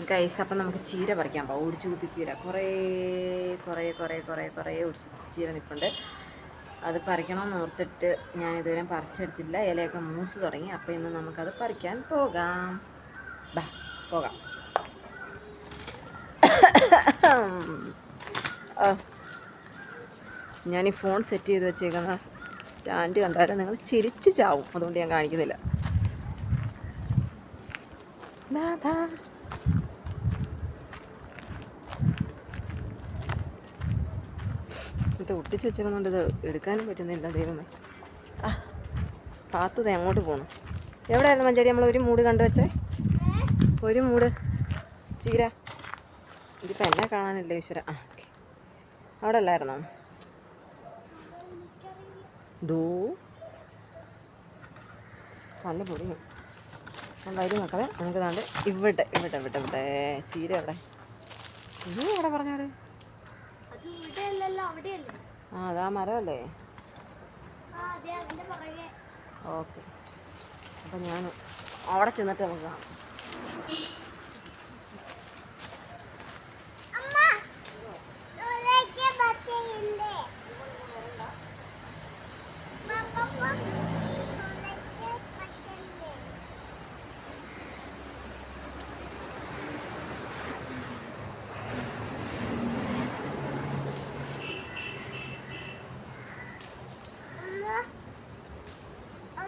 Guys അപ്പം നമുക്ക് ചീര പറിക്കാൻ പോകാം ഒടിച്ചു കുത്തി ചീര. കുറേ കുറേ കുറേ കുറേ കുറേ ഒടിച്ചു കുത്തി ചീര നിൽപ്പുണ്ട് അത് പറിക്കണമെന്ന് ഓർത്തിട്ട് ഞാൻ ഇതുവരെ പറിച്ചെടുത്തില്ല. ഇലയൊക്കെ മൂത്ത് തുടങ്ങി. അപ്പോൾ ഇന്ന് നമുക്കത് പറിക്കാൻ പോകാം. ബാ പോകാം. ഞാൻ ഈ ഫോൺ സെറ്റ് ചെയ്ത് വെച്ചേക്കുന്ന സ്റ്റാൻഡ് കണ്ടാലും നിങ്ങൾ ചിരിച്ച് ചാവും. അതുകൊണ്ട് ഞാൻ കാണിക്കുന്നില്ല. ബാ ബാ. ഇത് ഒട്ടിച്ച് വെച്ചേക്കുന്നുണ്ട് ഇത് എടുക്കാനും പറ്റുന്നില്ല ദൈവമേ. ആ പാത്തു അങ്ങോട്ട് പോകണം എവിടെയായിരുന്നു മഞ്ചേരി? നമ്മൾ ഒരു മൂട് കണ്ടു വെച്ചേ? ഒരു മൂട്. ചീര. ഇതിപ്പോൾ എന്നെ കാണാനില്ല ഈശ്വര? ആ ഓക്കെ. അവിടെ അല്ലായിരുന്നോ? ദൂ. കണ്ണ് പൊടി. ഞാൻ മക്കളെ നമുക്ക് താണ്ട് ഇവിടെ ഇവിടെ ഇവിടെ ഇവിടെ. ചീര എവിടെ? നീ എവിടെ പറഞ്ഞാട് അവിടെയല്ലേ? ആ അതാ മരമല്ലേ? ഓക്കെ. അപ്പം ഞാൻ അവിടെ ചെന്നിട്ട് നമുക്ക് കാണാം.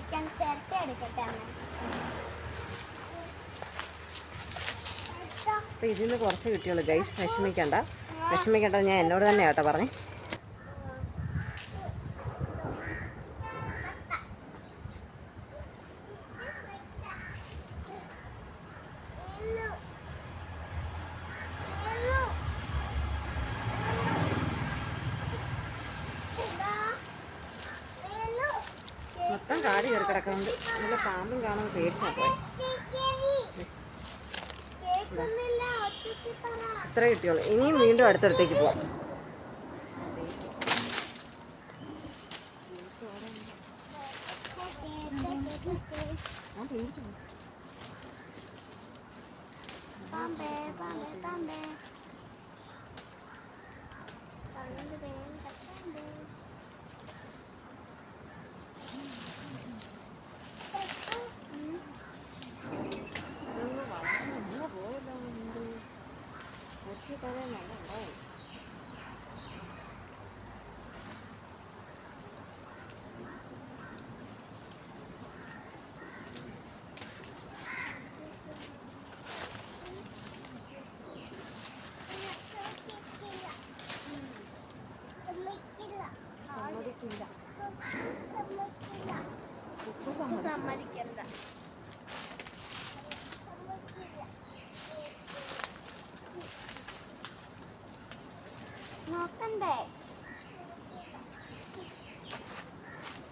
വെക്കാൻ ചിരട്ട എടുക്കട്ടെ അമ്മ. അപ്പോൾ ഇതിൽ നിന്ന് കുറച്ച് കിട്ടിയുള്ളൂ. ഗൈസ് വിഷമിക്കണ്ട. വിഷമിക്കണ്ട ഞാൻ എന്നോട് തന്നെ കേട്ടോ പറഞ്ഞേ മൊത്തം കാട് കയറി കിടക്കുന്നുണ്ട്. നല്ല പാമ്പും കാണുന്ന പേടിച്ചാൽ പോയി. ഇത്ര കിട്ടിയുള്ളൂ. ഇനിയും വീണ്ടും അടുത്തടുത്തേക്ക് പോവാം. പാമ്പേ പാമ്പേ പാമ്പേ. ち取れないおさん。まで നോക്കണ്ടേ?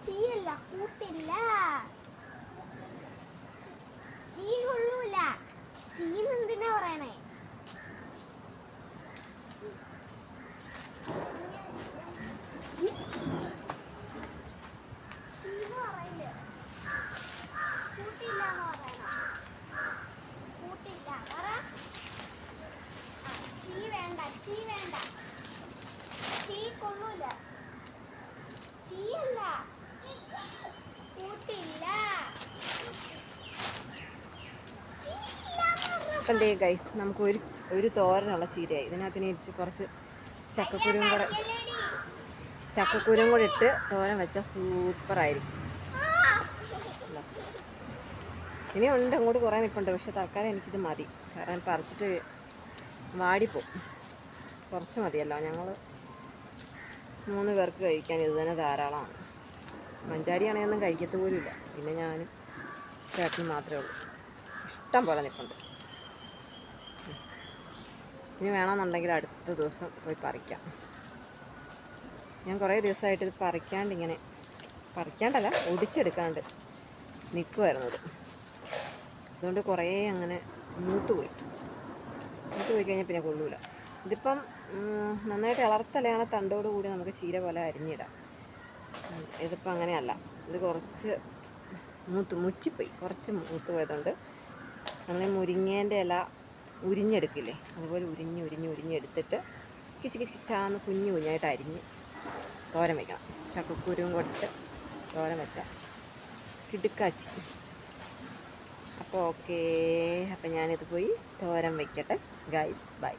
ചീയല്ല കൂട്ടില്ല. ചീ കൊള്ളൂല എന്തിനാ പറയണേ ചീന്ന് പറയില്ലേ കൂട്ടില്ല എന്ന് പറയണം കൂട്ടില്ല പറ ആ, ചീ വേണ്ട ചീ വേണ്ട ചീ കൊള്ളൂല ചീയല്ല കൂട്ടില്ല ചീയില്ല എന്ന് പറഞ്ഞ എന്തേ ഗൈസ് നമുക്ക് ഒരു ഒരു തോരനുള്ള ചീരയായി. ഇതിനകത്ത് ഇരിച്ച് കുറച്ച് ചക്കക്കുരും കൂടെ ചക്കക്കുരും കൂടെ ഇട്ട് തോരൻ വെച്ചാൽ സൂപ്പറായിരിക്കും. ഇനി ഉണ്ട് അങ്ങോട്ട് കുറേ നിൽപ്പുണ്ട് പക്ഷെ തൽക്കാലം എനിക്കിത് മതി. കാരണം പറിച്ചിട്ട് വാടിപ്പോവും. കുറച്ച് മതിയല്ലോ. ഞങ്ങൾ മൂന്ന് പേർക്ക് കഴിക്കാൻ ഇത് തന്നെ ധാരാളമാണ്. മഞ്ചാടിയാണെങ്കിൽ ഒന്നും കഴിക്കത്ത് പോലും ഇല്ല പിന്നെ ഞാനും ചേട്ടൻ മാത്രമേ ഉള്ളൂ. ഇഷ്ടം പോലെ നിൽപ്പുണ്ട്. ഇനി വേണമെന്നുണ്ടെങ്കിൽ അടുത്ത ദിവസം പോയി പറിക്കാം. ഞാൻ കുറേ ദിവസമായിട്ട് ഇത് പറിക്കാണ്ട് ഇങ്ങനെ പറിക്കാണ്ടല്ല ഒടിച്ചെടുക്കാണ്ട് നിൽക്കുമായിരുന്നത് അതുകൊണ്ട് കുറേ അങ്ങനെ മൂത്ത് പോയി മൂത്ത് പോയി കഴിഞ്ഞാൽ പിന്നെ കൊള്ളൂല. ഇതിപ്പം നന്നായിട്ട് ഇളർത്തലയാണ് തണ്ടോട് കൂടി നമുക്ക് ചീര പോലെ അരിഞ്ഞിടാം. ഉം, ഇതിപ്പം അങ്ങനെയല്ല. ഇത് കുറച്ച് മൂത്ത് മുച്ചിപ്പോയി കുറച്ച് മൂത്ത് പോയതുകൊണ്ട് നമ്മൾ മുരിങ്ങേന്റെ ഇല ഉരിഞ്ഞെടുക്കില്ലേ? അതുപോലെ ഉരിഞ്ഞ് ഉരിഞ്ഞ് ഉരിഞ്ഞെടുത്തിട്ട് കിച്ച് കിച്ച് കിച്ചാന്ന് കുഞ്ഞു കുഞ്ഞായിട്ട് അരിഞ്ഞ് തോരൻ വയ്ക്കണം ചക്കക്കുരുവും കൊടുത്ത് തോരൻ വെച്ചാൽ കിടുക്കാച്ചി. അപ്പോൾ ഓക്കേ. അപ്പം ഞാനിത് പോയി തോരൻ വയ്ക്കട്ടെ ഗൈസ് ബൈ.